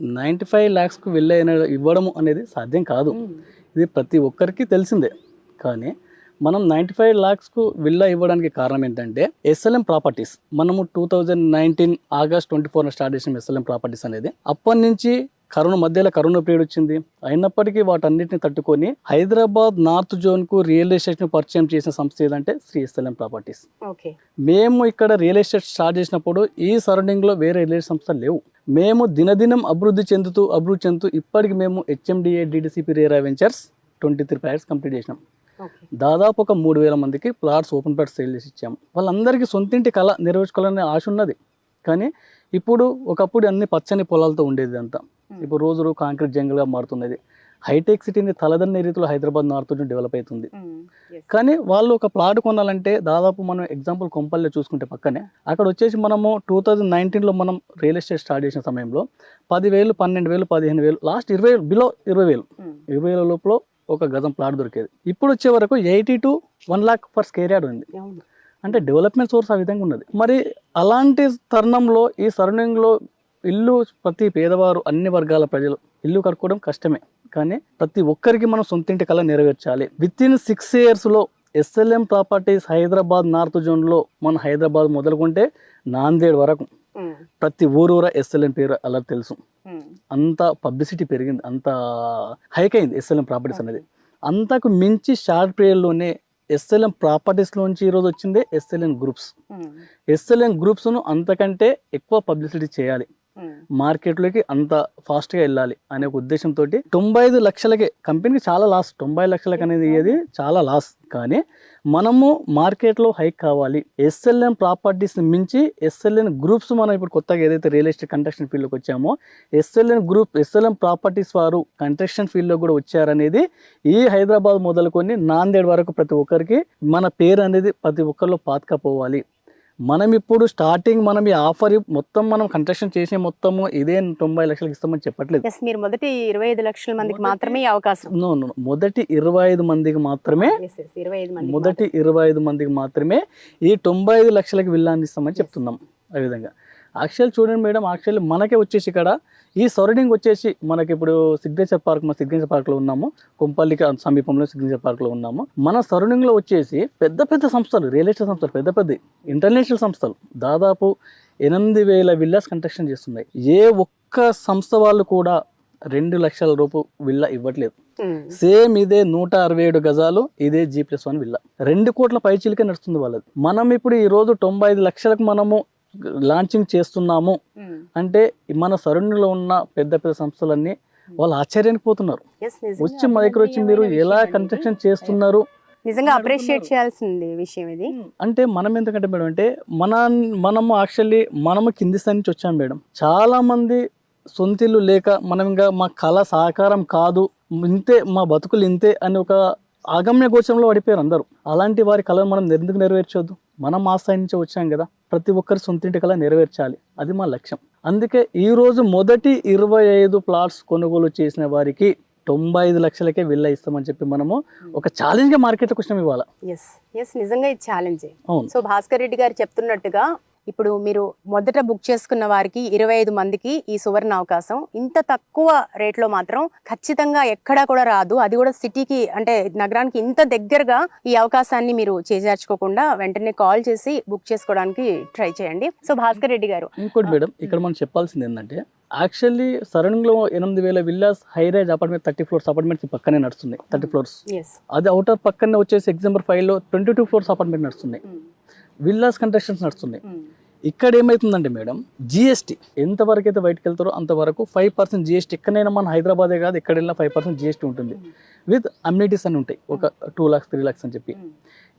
Ninety five ల్యాక్స్కు వెళ్ళే ఇవ్వడం అనేది సాధ్యం కాదు. ఇది ప్రతి ఒక్కరికి తెలిసిందే. కానీ మనం నైంటీ ఫైవ్ ల్యాక్స్కు విల్లా ఇవ్వడానికి కారణం ఏంటంటే ఎస్ఎల్ఎం ప్రాపర్టీస్. మనము two thousand nineteen August twenty ఫోర్న start చేసిన ఎస్ఎల్ఎం ప్రాపర్టీస్ అనేది అప్పటి నుంచి కరోనా మధ్యలో కరోనా పీరియడ్ వచ్చింది. అయినప్పటికీ వాటన్నిటిని తట్టుకొని హైదరాబాద్ నార్త్ జోన్కు రియల్ ఎస్టేట్ను పరిచయం చేసిన సంస్థ ఏదంటే శ్రీ ఎస్ఎల్ఎం ప్రాపర్టీస్. మేము ఇక్కడ రియల్ ఎస్టేట్ స్టార్ట్ చేసినప్పుడు ఈ సరౌండింగ్లో వేరే రియల్ ఎస్టేట్ సంస్థలు లేవు. మేము దినదినం అభివృద్ధి చెందుతూ అభివృద్ధి చెందుతూ ఇప్పటికి మేము HMDA DTCP RERA ventures twenty three plots complete చేసినాం. దాదాపు ఒక మూడు వేల మందికి ప్లాట్స్ ఓపెన్ ప్లాట్స్ సేల్ చేసి ఇచ్చాము. వాళ్ళందరికీ సొంతింటి కళ నెరవేర్చుకోవాలనే ఆశ ఉన్నది. కానీ ఇప్పుడు ఒకప్పుడు అన్ని పచ్చని పొలాలతో ఉండేది అంతా ఇప్పుడు రోజు రోజు కాంక్రీట్ జంగల్గా మారుతున్నది. హైటెక్ సిటీని తలదన్నే రీతిలో హైదరాబాద్ నార్త్ డెవలప్ అవుతుంది కానీ వాళ్ళు ఒక ప్లాట్ కొనాలంటే దాదాపు మనం ఎగ్జాంపుల్ కొంపల్లో చూసుకుంటే పక్కనే అక్కడ వచ్చేసి మనము టూ థౌజండ్ నైన్టీన్లో మనం రియల్ ఎస్టేట్ స్టార్ట్ చేసిన సమయంలో పదివేలు పన్నెండు వేలు పదిహేను వేలు లాస్ట్ ఇరవై బిలో ఇరవై వేలు ఇరవై వేల లోపల ఒక గజం ప్లాట్ దొరికేది. ఇప్పుడు వచ్చే వరకు eighty to one lakh per square yard ఉంది. అంటే డెవలప్మెంట్ సోర్స్ ఆ విధంగా ఉన్నది. మరి అలాంటి తరుణంలో ఈ సరౌండింగ్లో ఇల్లు ప్రతి పేదవారు అన్ని వర్గాల ప్రజలు ఇల్లు కట్టుకోవడం కష్టమే. కానీ ప్రతి ఒక్కరికి మనం సొంతింటి కళ నెరవేర్చాలి. విత్ ఇన్ సిక్స్ ఇయర్స్లో ఎస్ఎల్ఎం ప్రాపర్టీస్ హైదరాబాద్ నార్త్ జోన్లో మన హైదరాబాద్ మొదలుకుంటే నాందేడ్ వరకు. ప్రతి ఊరూర ఎస్ఎల్ఎం పేరు అలా తెలుసు. అంత పబ్లిసిటీ పెరిగింది. అంత హైక్ అయింది ఎస్ఎల్ఎం ప్రాపర్టీస్ అనేది. అంతకు మించి షార్ట్ పీరియడ్లోనే ఎస్ఎల్ఎం ప్రాపర్టీస్లోంచి ఈరోజు వచ్చిందే ఎస్ఎల్ఎన్ గ్రూప్స్. ఎస్ఎల్ఎన్ గ్రూప్స్ను అంతకంటే ఎక్కువ పబ్లిసిటీ చేయాలి. మార్కెట్లోకి అంత ఫాస్ట్గా వెళ్ళాలి అనే ఒక ఉద్దేశంతో తొంభై ఐదు లక్షలకే కంపెనీకి చాలా లాస్ తొంభై లక్షలకు అనేది ఇది చాలా లాస్ కానీ మనము మార్కెట్లో హైక్ కావాలి. ఎస్ఎల్ఎన్ ప్రాపర్టీస్ మించి ఎస్ఎల్ఎన్ గ్రూప్స్ మనం ఇప్పుడు కొత్తగా ఏదైతే రియల్ ఎస్టేట్ కన్స్ట్రక్షన్ ఫీల్డ్లోకి వచ్చామో ఎస్ఎల్ఎన్ గ్రూప్ ఎస్ఎల్ఎన్ ప్రాపర్టీస్ వారు కన్స్ట్రక్షన్ ఫీల్డ్లో కూడా వచ్చారనేది ఈ హైదరాబాద్ మొదలుకొని నాందేడ్ వరకు ప్రతి ఒక్కరికి మన పేరు అనేది ప్రతి ఒక్కరిలో పాతకపోవాలి. మనం ఇప్పుడు స్టార్టింగ్ మనం ఈ ఆఫర్ మొత్తం మనం కన్స్ట్రక్షన్ చేసే మొత్తము ఇదే తొంభై లక్షలకు ఇస్తామని చెప్పట్లేదు. మీరు మొదటి ఇరవై ఐదు లక్షల మందికి మాత్రమే అవకాశం. మొదటి ఇరవై ఐదు మందికి మాత్రమే మొదటి ఇరవై ఐదు మందికి మాత్రమే ఈ తొంభై ఐదు లక్షలకి విల్లాన్ని ఇస్తామని చెప్తున్నాం. ఆ విధంగా యాక్చువల్ చూడండి మేడం యాక్చువల్లీ మనకే వచ్చేసి ఇక్కడ. ఈ సరౌండింగ్ వచ్చేసి మనకి ఇప్పుడు సిగ్నేచర్ పార్క్ మన సిగ్నేచర్ పార్క్లో ఉన్నాము. కొంపల్లికి సమీపంలో సిగ్నేచర్ పార్క్లో ఉన్నాము. మన సరౌండింగ్లో వచ్చేసి పెద్ద పెద్ద సంస్థలు రియల్ ఎస్టేట్ సంస్థలు పెద్ద పెద్ద ఇంటర్నేషనల్ సంస్థలు. దాదాపు ఎనిమిది వేల విల్లాస్ కన్స్ట్రక్షన్ చేస్తున్నాయి. ఏ ఒక్క సంస్థ వాళ్ళు కూడా రెండు లక్షల రూపు విల్లా ఇవ్వట్లేదు. ఉమ్, సేమ్ ఇదే నూట అరవై ఏడు గజాలు ఇదే జీ ప్లస్ వన్ విల్లా రెండు కోట్ల పైచీలకే నడుస్తుంది వాళ్ళది. మనం ఇప్పుడు ఈ రోజు తొంభై ఐదు లక్షలకు మనము లాంచింగ్ చేస్తున్నాము. ఉమ్. అంటే మన సరౌండింగ్లో ఉన్న పెద్ద పెద్ద సంస్థలన్నీ వాళ్ళు ఆశ్చర్యానికి పోతున్నారు వచ్చి మా దగ్గర వచ్చి మీరు ఎలా కన్స్ట్రక్షన్ చేస్తున్నారు? నిజంగా అప్రిషియేట్ చేయాల్సింది విషయం ఇది. అంటే మనం ఎందుకంటే మేడం అంటే మన మనము యాక్చువల్లీ మనము కింది స్థాయి నుంచి వచ్చాం మేడం. చాలా మంది సొంతిల్లు లేక మనం ఇంకా మా కళ సాకారం కాదు ఇంతే మా బతుకులు ఇంతే అని ఒక ఆగమ్య గోచరంలో పడిపోయారు అందరూ. అలాంటి వారి కళను మనం ఎందుకు నెరవేర్చొద్దు? మనం ఆ స్థాయి నుంచి వచ్చాం కదా. ప్రతి ఒక్కరి సొంతింటి కళ నెరవేర్చాలి. అది మా లక్ష్యం. అందుకే ఈ రోజు మొదటి ఇరవై ఐదు ప్లాట్స్ కొనుగోలు చేసిన వారికి తొంభై ఐదు లక్షలకే విల్ల ఇస్తామని చెప్పి మనము ఒక ఛాలెంజ్గా మార్కెట్లోకి వచ్చినాం ఇవాళ. ఎస్ ఎస్ నిజంగా ఇది ఛాలెంజే సో భాస్కర్ రెడ్డి గారు చెప్తున్నట్టుగా ఇప్పుడు మీరు మొదట బుక్ చేసుకున్న వారికి ఇరవై ఐదు మందికి ఈ సువర్ణ అవకాశం. ఇంత తక్కువ రేట్లో మాత్రం ఖచ్చితంగా ఎక్కడా కూడా రాదు. అది కూడా సిటీకి అంటే నగరానికి ఇంత దగ్గరగా ఈ అవకాశాన్ని మీరు చేజార్చుకోకుండా వెంటనే కాల్ చేసి బుక్ చేసుకోవడానికి ట్రై చేయండి. సో భాస్కర్ రెడ్డి గారు. ఇంకోటి మేడం ఇక్కడ మనం చెప్పాల్సింది ఏంటంటే యాక్చువల్లీ సరౌండింగ్లో ఎనిమిది వేల villas high rise apartment thirty floors apartments పక్కనే నడుస్తున్నాయి థర్టీ ఫ్లోర్స్. ఎస్ అది అవుటర్ పక్కనే వచ్చేసి ఎగ్జాంపుల్ ఫైవ్లో ట్వంటీ టూ ఫ్లోర్స్ అపార్ట్మెంట్ నడుస్తున్నాయి. విల్లాస్ కన్స్ట్రక్షన్స్ నడుస్తున్నాయి. ఇక్కడ ఏమవుతుందంటే మేడం? జిఎస్టీ ఎంతవరకు అయితే బయటకు వెళ్తారో అంతవరకు ఫైవ్ పర్సెంట్ జిఎస్టీ ఎక్కడైనా మన హైదరాబాదే కాదు ఎక్కడ వెళ్ళినా ఫైవ్ పర్సెంట్ జిఎస్టీ ఉంటుంది. విత్ అమ్యూనిటీస్ అని ఉంటాయి. ఒక టూ లాక్స్ త్రీ లాక్స్ అని చెప్పి.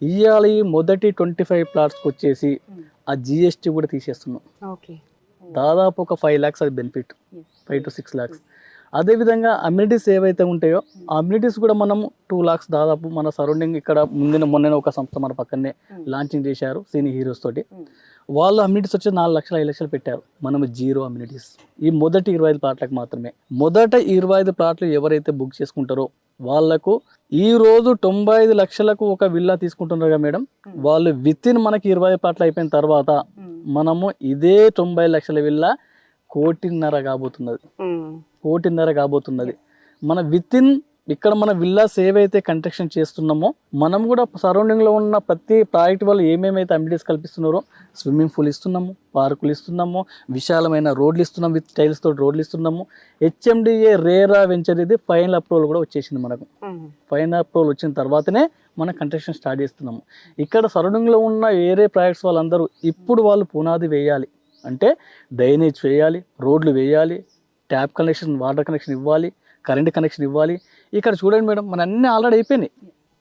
ఇవాళ మొదటి ట్వంటీ ఫైవ్ ప్లాట్స్కి వచ్చేసి ఆ జిఎస్టీ కూడా తీసేస్తున్నాం. దాదాపు ఒక ఫైవ్ ల్యాక్స్ అది benefit five to six lakhs అదేవిధంగా అమ్యూనిటీస్ ఏవైతే ఉంటాయో ఆ అమ్యూనిటీస్ కూడా మనం టూ లాక్స్ దాదాపు మన సరౌండింగ్ ఇక్కడ ముందున మొన్న ఒక సంస్థ మన పక్కనే లాంచింగ్ చేశారు సీనియర్ హీరోస్ తోటి. వాళ్ళు అమ్యూనిటీస్ వచ్చి నాలుగు లక్షలు ఐదు లక్షలు పెట్టారు. మనం జీరో అమ్యూనిటీస్ ఈ మొదటి ఇరవై ఐదు ప్లాట్లకు మాత్రమే. మొదట ఇరవై ఐదు ప్లాట్లు ఎవరైతే బుక్ చేసుకుంటారో వాళ్ళకు ఈ రోజు తొంభై ఐదు లక్షలకు ఒక విల్లా తీసుకుంటున్నారు కదా మేడం. వాళ్ళు విత్ ఇన్ మనకి ఇరవై ఐదు ప్లాట్లు అయిపోయిన తర్వాత మనము ఇదే తొంభై లక్షల విల్లా కోటిన్నర కాబోతున్నది. కోటిన్నర కాబోతున్నది. మన విత్ ఇన్ ఇక్కడ మన విల్లాస్ ఏవైతే కన్స్ట్రక్షన్ చేస్తున్నామో మనం కూడా సరౌండింగ్లో ఉన్న ప్రతి ప్రాజెక్ట్ వాళ్ళు ఏమేమైతే అమ్యూనిటీస్ కల్పిస్తున్నారో స్విమ్మింగ్ పూల్ ఇస్తున్నాము పార్కులు ఇస్తున్నాము విశాలమైన రోడ్లు ఇస్తున్నాము విత్ టైల్స్ తోటి రోడ్లు ఇస్తున్నాము. హెచ్ఎండిఏ రేరా వెంచర్ ఇది ఫైనల్ అప్రూవల్ కూడా వచ్చేసింది మనకు. ఫైనల్ అప్రూవల్ వచ్చిన తర్వాతనే మనం కన్స్ట్రక్షన్ స్టార్ట్ చేస్తున్నాము. ఇక్కడ సరౌండింగ్లో ఉన్న వేరే ప్రాజెక్ట్స్ వాళ్ళందరూ ఇప్పుడు వాళ్ళు పునాది వేయాలి. అంటే డ్రైనేజ్ వేయాలి రోడ్లు వేయాలి ట్యాప్ కనెక్షన్ వాటర్ కనెక్షన్ ఇవ్వాలి కరెంట్ కనెక్షన్ ఇవ్వాలి. ఇక్కడ చూడండి మేడం మన అన్ని ఆల్రెడీ అయిపోయినాయి.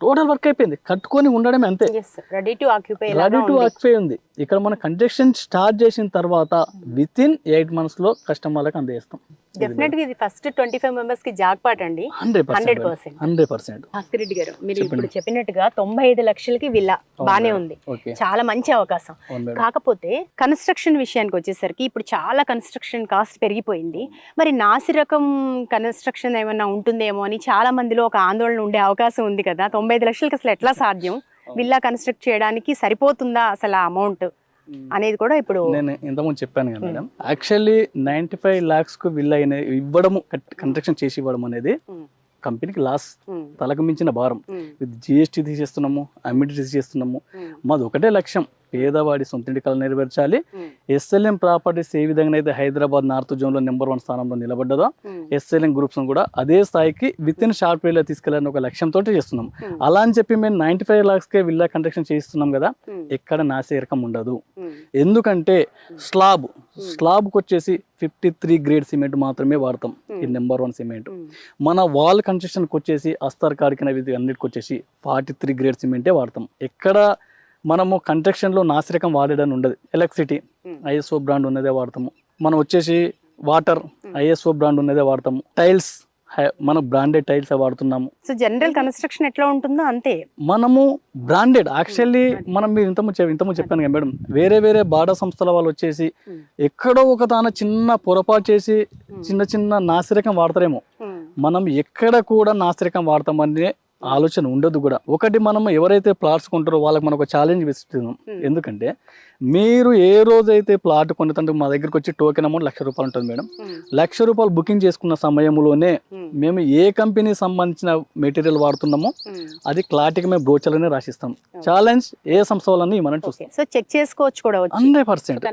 టోటల్ వర్క్ అయిపోయింది. కట్టుకొని ఉండడమే అంతే. Ready to occupy ready to occupy ఉంది. ఇక్కడ మన కన్స్ట్రక్షన్ స్టార్ట్ చేసిన తర్వాత విత్ ఇన్ ఎయిట్ మంత్స్లో కస్టమర్లకు అందజేస్తాం. డెఫినెట్గా ఇది ఫస్ట్ ట్వంటీ ఫైవ్ మెంబర్స్కి జాక్ పాట్ అండి. Hundred percent hundred percent. Bhaskar Reddy గారు మీరు ఇప్పుడు చెప్పినట్టుగా తొంభై ఐదు లక్షలకి విల్లా బానే ఉంది. చాలా మంచి అవకాశం. కాకపోతే కన్స్ట్రక్షన్ విషయానికి వచ్చేసరికి ఇప్పుడు చాలా కన్స్ట్రక్షన్ కాస్ట్ పెరిగిపోయింది. మరి నాసి రకం కన్స్ట్రక్షన్ ఏమైనా ఉంటుందేమో అని చాలా మందిలో ఒక ఆందోళన ఉండే అవకాశం ఉంది కదా. తొంభై ఐదు లక్షలకి అసలు ఎట్లా సాధ్యం? విల్లా కన్స్ట్రక్ట్ చేయడానికి సరిపోతుందా అసలు ఆ అమౌంట్? అనేది కూడా ఇప్పుడు నేను ఇంతకుముందు చెప్పాను కదా మేడం. యాక్చువల్లీ నైన్టీ ఫైవ్ ల్యాక్స్కు విల్ అయిన ఇవ్వడము కన్స్ట్రక్షన్ చేసి ఇవ్వడం అనేది ఉమ్, కంపెనీకి లాస్ తలకు మించిన భారం. విత్ జిఎస్టీ తీసేస్తున్నాము అమ్యూనిటీ తీసేస్తున్నాము. ఉమ్, మాది ఒకటే లక్ష్యం. పేదవాడి సొంతింటి కళ నెరవేర్చాలి. ఎస్ఎల్ఎం ప్రాపర్టీస్ ఏ విధంగా అయితే హైదరాబాద్ నార్త్ జోన్లో నెంబర్ వన్ స్థానంలో నిలబడ్డదో ఎస్ఎల్ఎం గ్రూప్స్ కూడా అదే స్థాయికి విత్ ఇన్ షార్ట్ పీరియడ్లో తీసుకెళ్ళాలని ఒక లక్ష్యంతో చేస్తున్నాం. అలా అని చెప్పి మేము నైన్టీ ఫైవ్ లాక్స్కే విల్లా కన్స్ట్రక్షన్ చేయిస్తున్నాం కదా ఎక్కడ నాసిరకం ఉండదు. ఎందుకంటే స్లాబ్ స్లాబ్కి వచ్చేసి ఫిఫ్టీ త్రీ గ్రేడ్ సిమెంట్ మాత్రమే వాడతాం ఈ నెంబర్ వన్ సిమెంట్ మన వాల్ కన్స్ట్రక్షన్కి వచ్చేసి అస్తర్ కార్కిన ఇది అన్నిటికి వచ్చేసి ఫార్టీ త్రీ గ్రేడ్ సిమెంటే వాడతాం. ఎక్కడ మనము కన్స్ట్రక్షన్లో నాసిరకం వాడడానికి ఉండదు. Electricity Hmm. ఐఎస్ఓ బ్రాండ్ ఉన్నదే వాడతాము. మనం వచ్చేసి వాటర్ ఐఎస్ఓ బ్రాండ్ ఉన్నదే వాడతాము. టైల్స్ మన బ్రాండెడ్ టైల్స్ వాడుతున్నాము. సో జనరల్ కన్స్ట్రక్షన్ ఎట్లా ఉంటుందో అంతే. మనము బ్రాండెడ్ యాక్చువల్లీ మనం మీరు ఇంతకు చెప్- ఇంతకు చెప్పాను కదా మేడం. వేరే వేరే బాడా సంస్థల వాళ్ళు వచ్చేసి Hmm. ఎక్కడో ఒక తాన చిన్న పొరపాటు చేసి చిన్న చిన్న నాసిరకం వాడతారేమో. మనం ఎక్కడ కూడా నాసిరకం వాడతామనే ఆలోచన ఉండదు కూడా. ఒకటి మనం ఎవరైతే ప్లాట్స్ కొంటారో వాళ్ళకి మనం ఒక ఛాలెంజ్ ఇస్తున్నాం Hmm. ఎందుకంటే మీరు ఏ రోజైతే ప్లాట్ కొనుతంటే మా దగ్గరికి వచ్చి టోకెన్ అమౌంట్ లక్ష రూపాయలు ఉంటుంది మేడం. ఉమ్, లక్ష రూపాయలు బుకింగ్ చేసుకున్న సమయంలోనే ఉమ్, మేము ఏ కంపెనీ సంబంధించిన మెటీరియల్ వాడుతున్నామో ఉమ్. అది క్లారిటీగా మేము బ్రోచర్లోనే రాసిస్తాం. ఛాలెంజ్ ఏ సంస్థ వాళ్ళని మనం చూస్తాం. ఓకే సో చెక్ చేసుకోవచ్చు కూడా వచ్చి. Hundred percent.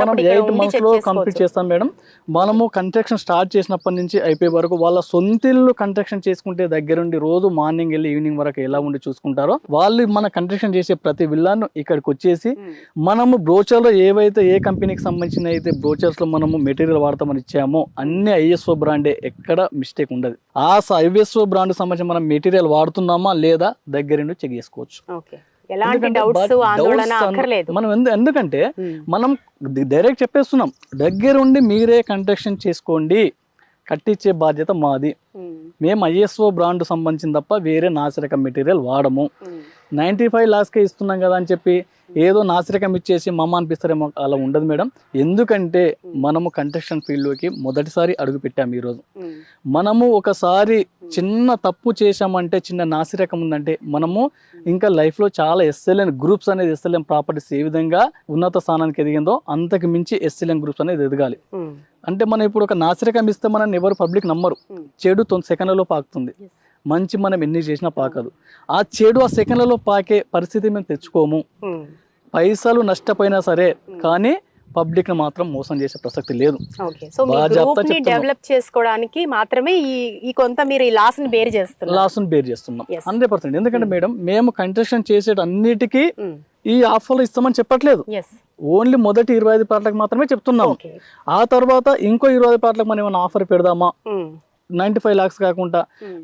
మనం ఎయిట్ మంత్స్లో కంప్లీట్ చేస్తాం మేడం. మనము కన్స్ట్రక్షన్ స్టార్ట్ చేసినప్పటి నుంచి అయిపోయే వరకు వాళ్ళ సొంతిల్లు కన్స్ట్రక్షన్ చేసుకుంటే దగ్గరుండి రోజు మార్నింగ్ వెళ్ళి ఈవినింగ్ వరకు ఎలా ఉండి చూసుకుంటారో వాళ్ళు మన కన్స్ట్రక్షన్ చేసే ప్రతి విల్లాను ఇక్కడికి వచ్చేసి ఉమ్, మనము బ్రోచర్లో ఏవైతే ఏ కంపెనీకి సంబంధించిన అయితే బ్రోచర్స్లో మనము మెటీరియల్ వాడతామని ఇచ్చామో అన్ని ఐఎస్ఓ బ్రాండే ఎక్కడ మిస్టేక్ ఉండదు. ఆ ఐఎస్ఓ బ్రాండ్ సంబంధించిన మనం మెటీరియల్ వాడుతున్నామా లేదా దగ్గరుండి చెక్ చేసుకోవచ్చు. మనం ఎందు- ఎందుకంటే ఉమ్, మనం డైరెక్ట్ చెప్పేస్తున్నాం దగ్గరుండి మీరే కన్స్ట్రక్షన్ చేసుకోండి కట్టించే బాధ్యత మాది. ఉమ్, మేము ఐఎస్ఓ బ్రాండ్ సంబంధించిన తప్ప వేరే నాసిరకం మెటీరియల్ వాడము. ఉమ్, నైంటీ ఫైవ్ లాస్కే ఇస్తున్నాం కదా అని చెప్పి ఏదో నాసిరకం ఇచ్చేసి మమ్మ అనిపిస్తారేమో అలా ఉండదు మేడం. ఎందుకంటే మనము కన్స్ట్రక్షన్ ఫీల్డ్లోకి మొదటిసారి అడుగు పెట్టాము ఈరోజు. మనము ఒకసారి చిన్న తప్పు చేశామంటే చిన్న నాసిరకం ఉందంటే మనము ఇంకా లైఫ్లో చాలా ఎస్ఎల్ఎన్ గ్రూప్స్ అనేది ఎస్ఎల్ఎం ప్రాపర్టీస్ ఏ విధంగా ఉన్నత స్థానానికి ఎదిగిందో అంతకు మించి ఎస్ఎల్ఎం గ్రూప్స్ అనేది ఎదగాలి. అంటే మనం ఇప్పుడు ఒక నాసిరకం ఇస్తే మనం ఎవరు పబ్లిక్ నమ్మరు. చెడు తొమ్మిది సెకండ్లలో పాకుతుంది. మంచి మనం ఎన్ని చేసినా పాకదు. ఆ చెడు ఆ సెకండ్లలో పాకే పరిస్థితి మేము తెచ్చుకోము. పైసలు నష్టపోయినా సరే కానీ పబ్లిక్ని మాత్రం మోసం చేసే ప్రసక్తి లేదు. సో ని. డెవలప్ చేసుకోవడానికి మాత్రమే ఈ ఈ కొంత మీరు ఈ లాస్ని బేర్ చేస్తున్నారు. లాస్ బేర్ చేస్తున్నాం. Hundred percent. ఎందుకంటే మేడం మేము కన్స్ట్రక్షన్ చేసేట అన్నిటికీ ఈ ఆఫర్లు ఇస్తామని చెప్పట్లేదు. ఓన్లీ మొదటి ఇరవై ఐదు పాటలకు మాత్రమే చెప్తున్నాం. ఓకే. ఆ తర్వాత ఇంకో ఇరవై ఐదు పాటలకు మనం ఏమైనా ఆఫర్ పెడదామా? నైంటీ ఫైవ్ లాక్స్ కాకుండా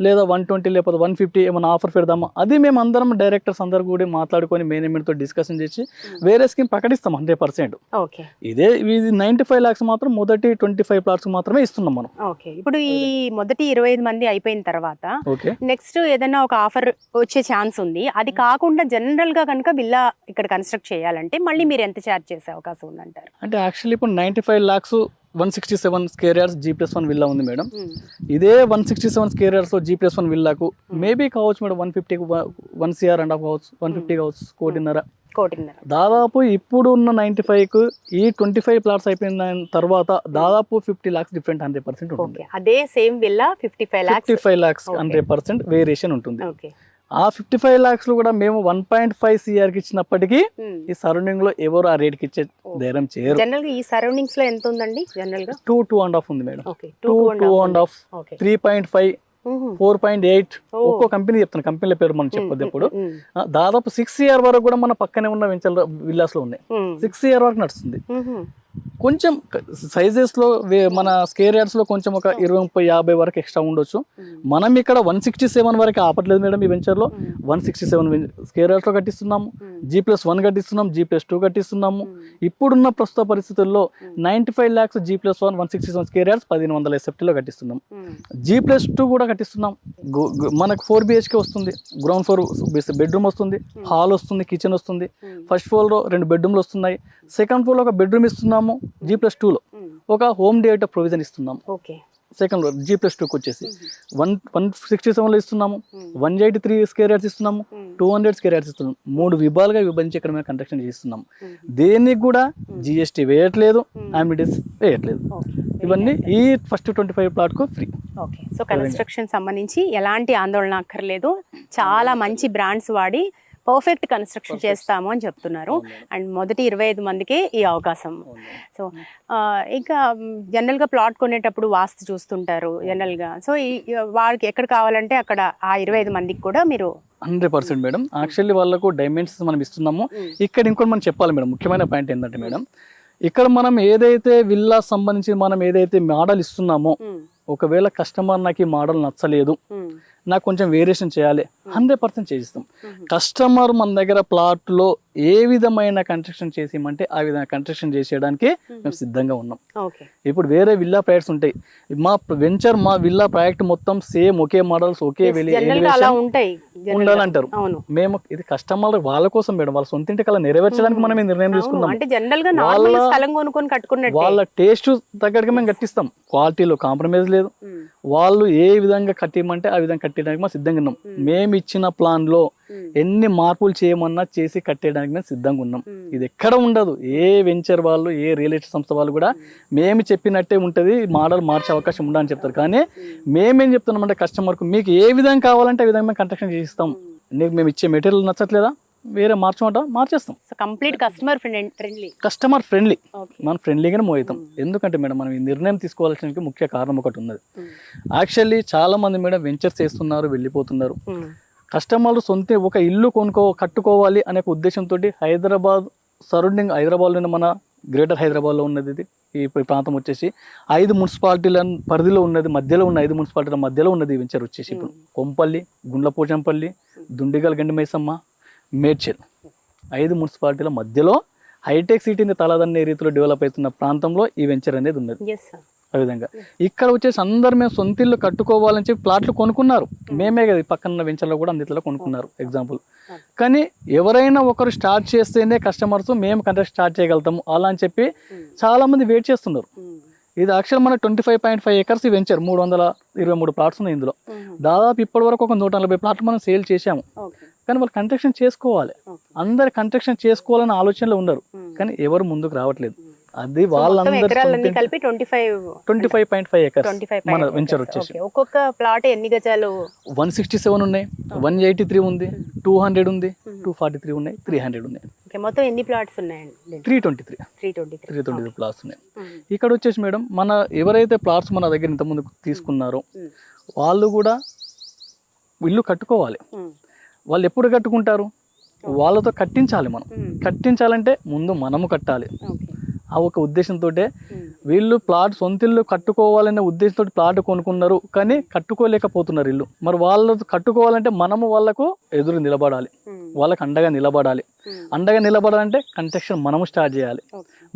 లేదా వన్ ట్వంటీ లేకపోతే వన్ ఫిఫ్టీ ఏమైనా ఆఫర్ పెడదామా? అది మేము అందరం డైరెక్టర్స్ అందరు కూడా మాట్లాడుకొని మేనేజ్మెంట్తో డిస్కషన్ చేసి వేరే స్కీమ్ ప్రకటిస్తాం హండ్రెడ్ పర్సెంట్. ఇదే ఇది నైంటీ ఫైవ్ లాక్స్ మాత్రం మొదటి ట్వంటీ ఫైవ్ ప్లాట్స్ మాత్రమే ఇస్తున్నాం మనం. ఓకే. ఇప్పుడు ఈ మొదటి ఇరవై ఐదు మంది అయిపోయిన తర్వాత నెక్స్ట్ ఏదైనా ఒక ఆఫర్ వచ్చే ఛాన్స్ ఉంది. అది కాకుండా జనరల్గా కనుక బిల్లా ఇక్కడ కన్స్ట్రక్ట్ చేయాలంటే మళ్ళీ మీరు ఎంత ఛార్జ్ చేసే అవకాశం ఉందంటారు? అంటే యాక్చువల్లీ ఇప్పుడు ninety five lakhs one sixty seven square yards G plus one villa ఉంది మేడం. ఉమ్. ఇదే one sixty seven square yards G plus one విల్లాకు maybe కావచ్చు madam one fifty one CR and half కావచ్చు one fifty కావచ్చు కోటిన్నర. కోటిన్నర. దాదాపు ఇప్పుడు ఉన్న నైంటీ ఫైవ్కు ఈ ట్వంటీ ఫైవ్ ప్లాట్స్ అయిపోయిన తర్వాత దాదాపు fifty lakhs different hundred percent ఉంటుంది. అదే same villa fifty five fifty five lakhs. Hundred percent variation ఉంటుంది. ఓకే. ఆ ఫిఫ్టీ ఫైవ్ లాక్స్లో కూడా మేము వన్ పాయింట్ ఫైవ్ సిఆర్కి ఇచ్చినప్పటికీ ఉమ్. ఈ సరౌండింగ్లో ఎవరు ఆ రేట్కి ఇచ్చే ధైర్యం చేయరు. జనరల్గా ఈ సరౌండింగ్స్లో ఎంత ఉందండి జనరల్గా? టూ టూ అండ్ హాఫ్ ఉంది madam. Two two and half three point five four point eight. ఒక్కో కంపెనీ చెప్తాను కంపెనీల పేరు మనం చెప్పొద్దు ఆ, దాదాపు సిక్స్ ఇయర్ వరకు కూడా మన పక్కనే ఉన్న వెంచర్ విల్లాస్లో ఉన్నాయి సిక్స్ ఇయర్ వరకు నడుస్తుంది. కొంచెం సైజెస్లో వే- మన స్కేర్ యార్డ్స్లో కొంచెం ఒక ఇరవై ముప్పై యాభై వరకు ఎక్స్ట్రా ఉండొచ్చు. మనం ఇక్కడ వన్ సిక్స్టీ సెవెన్ వరకు ఆపట్లేదు మేడం ఈ వెంచర్లో um, one sixty seven square యార్డ్స్లో కట్టిస్తున్నాము. జీ ప్లస్ వన్ కట్టిస్తున్నాం జీ ప్లస్ టూ కట్టిస్తున్నాము. ఇప్పుడున్న ప్రస్తుత పరిస్థితుల్లో ninety five lakhs G plus one one sixty seven square yards పదిహేను వందల ఎస్ఎఫ్టీలో కట్టిస్తున్నాం జీ ప్లస్ టూ కూడా కట్టిస్తున్నాం మనకు ఫోర్ బిహెచ్కే వస్తుంది. గ్రౌండ్ ఫ్లోర్ బెడ్రూమ్ వస్తుంది. హాల్ వస్తుంది కిచెన్ వస్తుంది. ఫస్ట్ ఫ్లోర్లో రెండు బెడ్రూమ్లు వస్తున్నాయి. సెకండ్ ఫ్లోర్లో ఒక బెడ్రూమ్ ఇస్తున్నాము. జీ ప్లస్ టూలో ఒక హోమ్ థియేటర్ ప్రొవిజన్ ఇస్తున్నాం ఓకే. సెకండ్ జీ ప్లస్ టూకి వచ్చేసి వన్ వన్ సిక్స్టీ సెవెన్లో ఇస్తున్నాము. One eighty three square yards ఇస్తున్నాము. టూ హండ్రెడ్ స్కేర్ యార్డ్స్ ఇస్తున్నాం మూడు విభాలుగా విభజించి ఇక్కడ మేము కన్స్ట్రక్షన్ చేస్తున్నాం ఉమ్, దేనికి కూడా జిఎస్టీ వేయట్లేదు ఉమ్. అమిడిస్ వేయట్లేదు. ఇవన్నీ ఈ ఫస్ట్ ట్వంటీ ఫైవ్ ప్లాట్కు ఫ్రీ ఓకే. సో కన్స్ట్రక్షన్ సంబంధించి ఎలాంటి ఆందోళన అక్కర్లేదు. చాలా మంచి బ్రాండ్స్ వాడి పర్ఫెక్ట్ కన్స్ట్రక్షన్ చేస్తాము అని చెప్తున్నారు. అండ్ మొదటి ఇరవై ఐదు మందికే ఈ అవకాశం. సో ఇంకా జనరల్గా ప్లాట్ కొనేటప్పుడు వాస్తు చూస్తుంటారు జనరల్గా. సో ఈ వారికి ఎక్కడ కావాలంటే అక్కడ ఆ ఇరవై ఐదు మందికి కూడా మీరు హండ్రెడ్ పర్సెంట్ మేడం. యాక్చువల్లీ వాళ్ళకు డైమెన్షన్స్ మనం ఇస్తున్నాము. ఇక్కడ ఇంకోటి మనం చెప్పాలి మేడం. ముఖ్యమైన పాయింట్ ఏంటంటే మేడం ఇక్కడ మనం ఏదైతే విల్లా సంబంధించి మనం ఏదైతే మోడల్ ఇస్తున్నామో ఒకవేళ కస్టమర్ నాకు ఈ మోడల్ నచ్చలేదు నాకు కొంచెం వేరియేషన్ చేయాలి. హండ్రెడ్ పర్సెంట్ చేసిస్తాం కస్టమర్ మన దగ్గర ప్లాట్లో ఏ విధమైన కన్స్ట్రక్షన్ చేసేయమంటే ఆ విధంగా కన్స్ట్రక్షన్ చేసేయడానికి మేము సిద్ధంగా ఉన్నాం. ఇప్పుడు వేరే విల్లా ప్రాజెక్ట్స్ ఉంటాయి. మా వెంచర్ మా విల్లా ప్రాజెక్ట్ మొత్తం సేమ్ ఒకే మోడల్స్ ఒకే. ఉండాలంటారు. మేము ఇది కస్టమర్ వాళ్ళ కోసం మేడం వాళ్ళ సొంత ఇంటి కల నెరవేర్చడానికి మనం ఈ నిర్ణయం తీసుకున్నాం వాళ్ళ- టేస్ట్ తగ్గట్టుగా మేము కట్టిస్తాం. క్వాలిటీలో కాంప్రమైజ్ లేదు. ఉమ్, వాళ్ళు ఏ విధంగా కట్టిమంటే ఆ విధంగా కట్టడానికి మేము సిద్ధంగా ఉన్నాం. మేము. ఇచ్చిన ప్లాన్లో ఉమ్, ఎన్ని మార్పులు చేయమన్నా చేసి కట్టేయడానికి మేము సిద్ధంగా ఉన్నాం. ఇది ఎక్కడ ఉండదు. ఏ వెంచర్ వాళ్ళు ఏ రియల్ ఎస్టేట్ సంస్థ వాళ్ళు కూడా మేము. చెప్పినట్టే ఉంటుంది మోడల్ మార్చే అవకాశం ఉండదని చెప్తారు. కానీ మేమేం. చెప్తున్నామంటే కస్టమర్కు మీకు ఏ విధంగా కావాలంటే ఆ విధంగా మేము కన్స్ట్రక్షన్ చేయిస్తాం నీకు మేము ఇచ్చే మెటీరియల్ నచ్చట్లేదా? వేరే మార్చమంటాం మార్చేస్తాం. Complete customer friendly customer friendly మనం ఫ్రెండ్లీగానే అవుతాం ఎందుకంటే మేడం మనం ఈ నిర్ణయం తీసుకోవాల్సిన ముఖ్య కారణం ఒకటి ఉన్నది. యాక్చువల్లీ చాలా మంది మేడం వెంచర్స్ చేస్తున్నారు వెళ్ళిపోతున్నారు. కస్టమర్లు సొంత ఒక ఇల్లు కొనుక్కో కట్టుకోవాలి అనే ఉద్దేశంతో హైదరాబాద్ సరౌండింగ్ హైదరాబాద్లో మన గ్రేటర్ హైదరాబాద్లో ఉన్నది ఇది. ఈ ప్ర- ప్రాంతం వచ్చేసి ఐదు మున్సిపాలిటీల పరిధిలో ఉన్నది మధ్యలో ఉన్న ఐదు మున్సిపాలిటీల మధ్యలో ఉన్నది వెంచర్ వచ్చేసి ఇప్పుడు. కొంపల్లి గుండ్లపోచంపల్లి దుండిగల్ గండి మైసమ్మ మేడ్చల్. ఐదు మున్సిపాలిటీల మధ్యలో హైటెక్ సిటీని తలదన్నే రీతిలో డెవలప్ అవుతున్న ప్రాంతంలో ఈ వెంచర్ అనేది ఉన్నది. ఆ విధంగా. ఇక్కడ వచ్చేసి అందరు మేము సొంత ఇల్లు కట్టుకోవాలని చెప్పి ప్లాట్లు కొనుక్కున్నారు. మేమే కదా పక్కన వెంచర్లో కూడా అన్నిట్లో కొనుక్కున్నారు ఎగ్జాంపుల్ కానీ ఎవరైనా ఒకరు స్టార్ట్ చేస్తేనే కస్టమర్స్ మేము కంట్రాక్ట్ స్టార్ట్ చేయగలుగుతాము. అలా అని చెప్పి చాలా మంది వెయిట్ చేస్తున్నారు. ఇది యాక్చువల్ మన twenty five point five acres venture మూడు వందల ఇరవై మూడు ప్లాట్స్ ఉన్నాయి ఇందులో. దాదాపు ఇప్పటి వరకు ఒక నూట నలభై ప్లాట్లు మనం సేల్ చేశాము. కానీ వాళ్ళు కన్స్ట్రక్షన్ చేసుకోవాలి. అందరు కన్స్ట్రక్షన్ చేసుకోవాలనే ఆలోచనలో ఉన్నారు. కానీ ఎవరు ముందుకు రావట్లేదు. అది వాళ్ళందరూ కలిపి twenty five twenty five point five acres మన వెంచర్ వచ్చేసి. ఒక్కొక్క ప్లాట్ ఎన్ని గజాలు? వన్ సిక్స్టీ సెవెన్ ఉన్నాయి. వన్ ఎయిటీ త్రీ ఉంది. టూ హండ్రెడ్ ఉంది. టూ ఫార్టీ త్రీ ఉన్నాయి. త్రీ హండ్రెడ్ ఉన్నాయి. మొత్తం ఎన్ని ప్లాట్స్ ఉన్నాయండి? Three twenty three three twenty three twenty three plots ఉన్నాయి ఇక్కడ వచ్చేసి మేడం మన ఎవరైతే ప్లాట్స్ మన దగ్గర ఇంతకుముందు తీసుకున్నారో వాళ్ళు కూడా ఇల్లు కట్టుకోవాలి. వాళ్ళు ఎప్పుడు కట్టుకుంటారు? వాళ్ళతో కట్టించాలి మనం. కట్టించాలంటే ముందు మనము కట్టాలి. ఆ ఒక ఉద్దేశంతో వీళ్ళు ప్లాట్ సొంత ఇల్లు కట్టుకోవాలనే ఉద్దేశంతో ప్లాట్ కొనుక్కున్నారు కానీ కట్టుకోలేకపోతున్నారు ఇల్లు. మరి వాళ్ళు కట్టుకోవాలంటే మనము వాళ్ళకు ఎదురు నిలబడాలి. వాళ్ళకి అండగా నిలబడాలి. అండగా నిలబడాలంటే కన్స్ట్రక్షన్ మనము స్టార్ట్ చేయాలి.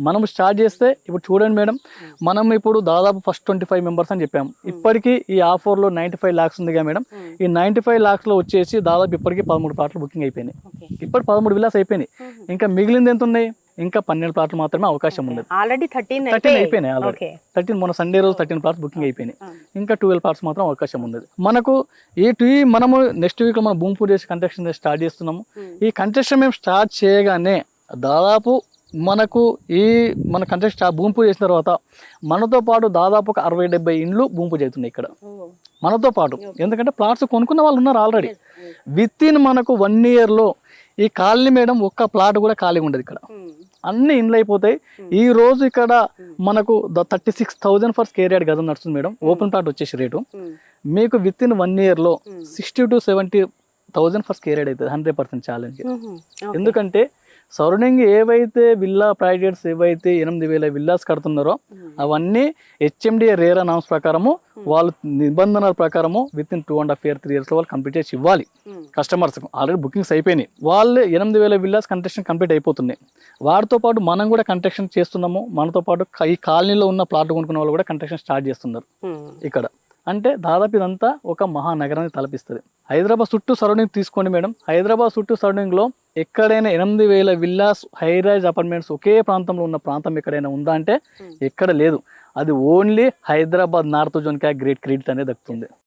మనం స్టార్ట్ చేస్తే ఇప్పుడు చూడండి మేడం మనం ఇప్పుడు దాదాపు ఫస్ట్ ట్వంటీ ఫైవ్ మెంబర్స్ అని చెప్పాము. ఇప్పటికీ ఈ ఆఫర్లో నైంటీ ఫైవ్ ల్యాక్స్ ఉందిగా మేడం. ఈ నైంటీ ఫైవ్ ల్యాక్స్లో వచ్చేసి దాదాపు ఇప్పటికీ పదమూడు ప్లాట్లు బుకింగ్ అయిపోయినాయి. ఓకే. ఇప్పుడు పదమూడు విలాస్ అయిపోయినాయి. ఇంకా మిగిలింది ఎంత ఉన్నాయి? ఇంకా పన్నెండు ప్లాట్లు మాత్రమే అవకాశం ఆల్రెడీ థర్టీన్ థర్టీన్ అయిపోయినాయి ఆల్రెడీ థర్టీన్ మొన్న సండే రోజు థర్టీన్ ప్లాట్స్ బుకింగ్ అయిపోయినాయి. ఇంకా ట్వెల్వ్ ప్లాట్స్ మాత్రం అవకాశం ఉంది మనకు ఈ టీ మనము నెక్స్ట్ వీక్ మనం భూమి పూజ చేసి కంట్రక్షన్ స్టార్ట్ చేస్తున్నాము ఈ కంట్రక్షన్ మేము స్టార్ట్ చేయగానే దాదాపు మనకు ఈ మన కంట్రక్షన్ భూమి పూజ చేసిన తర్వాత మనతో పాటు దాదాపు ఒక అరవై డెబ్బై ఇండ్లు భూమి పూజ అవుతున్నాయి ఇక్కడ మనతో పాటు. ఎందుకంటే ప్లాట్స్ కొనుక్కున్న వాళ్ళు ఉన్నారు ఆల్రెడీ విత్ ఇన్ మనకు వన్ ఇయర్లో ఈ కాలనీ మేడం ఒక్క ప్లాట్ కూడా ఖాళీ ఉండదు ఇక్కడ. అన్ని ఇండ్లు అయిపోతాయి. ఈ రోజు ఇక్కడ మనకు thirty six thousand per square yard గజం నడుస్తుంది మేడం. ఓపెన్ ప్లాట్ వచ్చేసి రేటు. మీకు విత్ ఇన్ వన్ ఇయర్లో sixty to seventy thousand per square yard అవుతుంది హండ్రెడ్ పర్సెంట్ ఛాలెంజ్. ఎందుకంటే సరౌండింగ్ ఏవైతే విల్లా ప్రాజెక్ట్స్ ఏవైతే ఎనిమిది వేల విల్లాస్ కడుతున్నారో అవన్నీ హెచ్ఎండిఏ రేరా నామ్స్ ప్రకారము వాళ్ళు నిబంధనల ప్రకారము within two and half year three ఇయర్స్లో వాళ్ళు కంప్లీట్ చేసి ఇవ్వాలి. కస్టమర్స్ ఆల్రెడీ బుకింగ్స్ అయిపోయినాయి. వాళ్ళు ఎనిమిది వేల విల్లాస్ కంస్ట్రక్షన్ కంప్లీట్ అయిపోతున్నాయి వాటితో పాటు మనం కూడా కంస్ట్రక్షన్ చేస్తున్నాము. మనతో పాటు ఈ కాలనీలో ఉన్న ప్లాట్ కొనుక్కున్న వాళ్ళు కూడా కంస్ట్రక్షన్ స్టార్ట్ చేస్తున్నారు. ఇక్కడ. అంటే దాదాపు ఇదంతా ఒక మహానగరాన్ని తలపిస్తుంది. హైదరాబాద్ చుట్టూ సరౌండింగ్ తీసుకోండి మేడం. హైదరాబాద్ చుట్టూ సరౌండింగ్లో ఎక్కడైనా ఎనిమిది వేల విల్లాస్ హైరైజ్ అపార్ట్మెంట్స్ ఒకే ప్రాంతంలో ఉన్న ప్రాంతం ఎక్కడైనా ఉందా అంటే ఎక్కడ లేదు. అది ఓన్లీ హైదరాబాద్ నార్త్ జోన్కి గ్రేట్ క్రెడిట్ అనేది దక్కుతుంది.